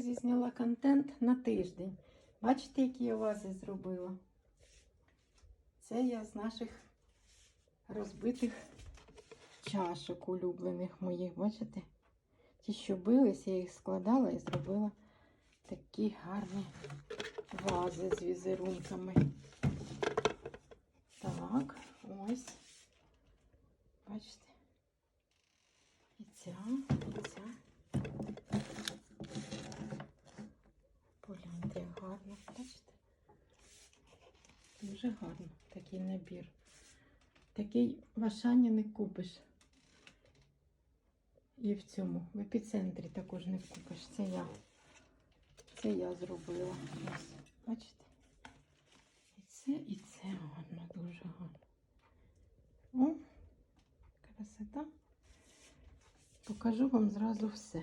друзі, зняла контент на тиждень. Бачите, які я вази зробила? Це я з наших розбитих чашок улюблених моїх. Бачите? Ті, що бились, я їх складала і зробила такі гарні вази з візерунками. Так, ось. Бачите? І ця, і ця. Погляньте, як гарно, бачите? Дуже гарно такий набір. Такий в Ашані не купиш. І в цьому, в епіцентрі також не купиш. Це я. Це я зробила. Бачите? І це, і це гарно, дуже гарно. О, красота. Покажу вам зразу все.